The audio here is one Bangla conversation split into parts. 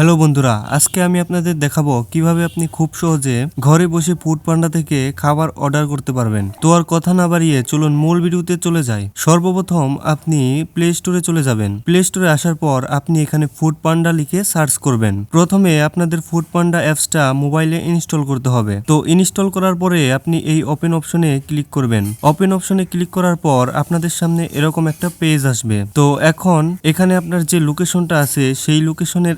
হ্যালো বন্ধুরা, আজকে আমি আপনাদের দেখাবো কীভাবে আপনি খুব সহজে ঘরে বসে ফুড পান্ডা থেকে খাবার অর্ডার করতে পারবেন। তো আর কথা না বাড়িয়ে চলুন মূল ভিডিওতে চলে যাই। সর্বপ্রথম আপনি প্লে স্টোরে চলে যাবেন। প্লে স্টোরে আসার পর আপনি এখানে ফুড পান্ডা লিখে সার্চ করবেন। প্রথমে আপনাদের ফুড পান্ডা অ্যাপসটা মোবাইলে ইনস্টল করতে হবে। তো ইনস্টল করার পরে আপনি এই ওপেন অপশনে ক্লিক করবেন। ওপেন অপশনে ক্লিক করার পর আপনাদের সামনে এরকম একটা পেজ আসবে। তো এখন এখানে আপনার যে লোকেশনটা আছে, সেই লোকেশনের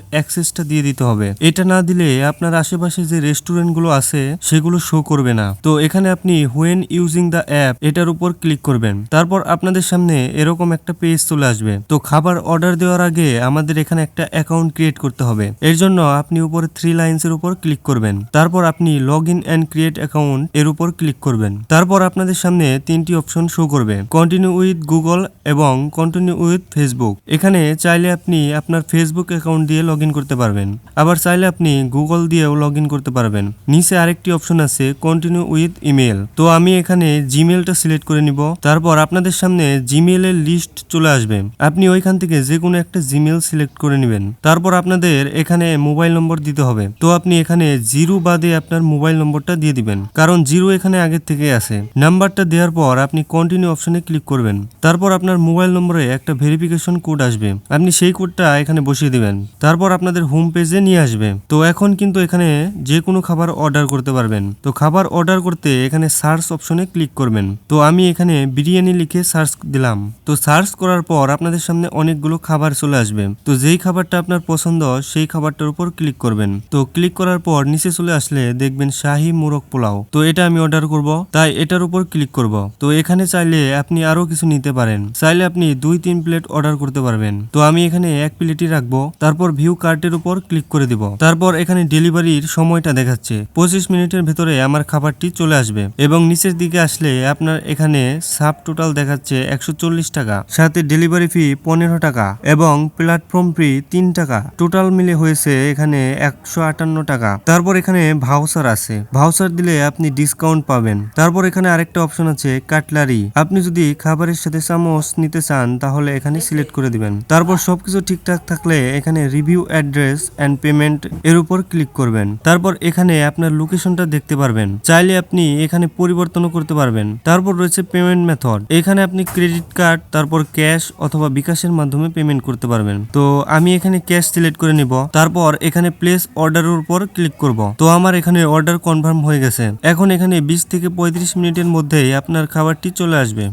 অ্যাক্সেসটা দিয়ে দিতে হবে। এটা না দিলে আপনার আশেপাশে যে রেস্টুরেন্টগুলো আছে, সেগুলো শো করবে না। তো এখানে আপনি হোয়েন ইউজিং দ্য অ্যাপ এটার উপর ক্লিক করবেন। তারপর আপনাদের সামনে এরকম একটা পেজ চলে আসবে। তো খাবার অর্ডার দেওয়ার আগে আমাদের এখানে একটা অ্যাকাউন্ট ক্রিয়েট করতে হবে। এর জন্য আপনি উপরে থ্রি লাইন্সের উপর ক্লিক করবেন। তারপর আপনি log in and create account এর উপর ক্লিক করবেন। তারপর আপনাদের সামনে তিনটি অপশন শো করবে। কন্টিনিউ উইথ গুগল এবং কন্টিনিউ উইথ ফেসবুক এখানে চাইলে আপনি আপনার ফেসবুক অ্যাকাউন্ট দিয়ে লগ করতে পারবেন। আবার চাইলে আপনি গুগল দিয়েও লগ করতে পারবেন। নিচে আরেকটি অপশন আছে কন্টিনিউ উইথ ইমেল তো আমি এখানে জিমেলটা সিলেক্ট করে নিব। তারপর আপনাদের সামনে জিমেলের লিস্ট চলে আসবে। আপনি ওইখান থেকে যে কোনো একটা জিমেল সিলেক্ট করে নেবেন। তারপর আপনাদের এখানে মোবাইল নম্বর দিতে হবে। তো আপনি এখানে জিরো বাদে আপনার মোবাইল নম্বরটা দিয়ে দিবেন। কারণ জিরো এখানে আগের থেকে আছে। নাম্বারটা দেওয়ার পর আপনি কন্টিনিউ অপশনে ক্লিক করবেন। তারপর আপনার মোবাইল নম্বরে একটা ভেরিফিকেশন কোড আসবে। আপনি সেই কোডটা এখানে বসিয়ে দিবেন। তারপর আপনাদের হোম পেজে নিয়ে আসবে। তো এখন কিন্তু এখানে যে কোনো খাবার অর্ডার করতে পারবেন। তো খাবার অর্ডার করতে এখানে সার্চ অপশনে ক্লিক করবেন। তো আমি এখানে বিরিয়ানি লিখে সার্চ দিলাম। তো সার্চ করার পর আপনাদের সামনে অনেকগুলো খাবার চলে আসবে। তো যেই খাবারটা আপনার পছন্দ, সেই খাবারটার উপর ক্লিক করবেন। তো ক্লিক করার পর নিচে চলে আসলে দেখবেন শাহি মোরগ পোলাও। তো এটা আমি অর্ডার করব। তাই এটার উপর ক্লিক করব। তো এখানে চাইলে আপনি আরও কিছু নিতে পারেন। চাইলে আপনি দুই, তিন প্লেট অর্ডার করতে পারবেন। তো আমি এখানে এক প্লেটই রাখব। তারপর ভিউ কার্টের উপর ক্লিক করে দিব। তারপর এখানে ডেলিভারির সময়টা দেখাচ্ছে। পঁচিশ মিনিটের ভেতরে আমার খাবারটি চলে আসবে এবং নিচের দিকে আসলে আপনার এখানে সাব টোটাল দেখাচ্ছে একশো চল্লিশ টাকা, সাথে ডেলিভারি ফি পনেরো টাকা এবং প্ল্যাটফর্ম ফি তিন টাকা। টোটাল মিলে হয়েছে এখানে একশো আটান্ন টাকা। তারপর এখানে ভাউচার আছে। ভাউচার দিলে আপনি ডিসকাউন্ট পাবেন। তারপর এখানে আরেকটা অপশন আছে কাটলারি। আপনি যদি খাবারের সাথে চামচ নিতে চান তাহলে এখানে সিলেক্ট করে দিবেন। তারপর সবকিছু ঠিকঠাক থাকলে এখানে রিভিউ অ্যাড্রেস অ্যান্ড পেমেন্ট এর উপর ক্লিক করবেন। তারপর এখানে আপনার লোকেশনটা দেখতে পারবেন। চাইলে আপনি এখানে পরিবর্তনও করতে পারবেন। তারপর রয়েছে পেমেন্ট মেথড এখানে আপনি ক্রেডিট কার্ড তারপর ক্যাশ অথবা বিকাশের মাধ্যমে পেমেন্ট করতে পারবেন। তো আমি এখানে ক্যাশ সিলেক্ট করে নিব। তারপর এখানে প্লেস অর্ডারের উপর ক্লিক করব। তো আমার এখানে অর্ডার কনফার্ম হয়ে গেছে। এখন এখানে বিশ থেকে পঁয়ত্রিশ মিনিটের মধ্যেই আপনার খাবারটি চলে আসবে।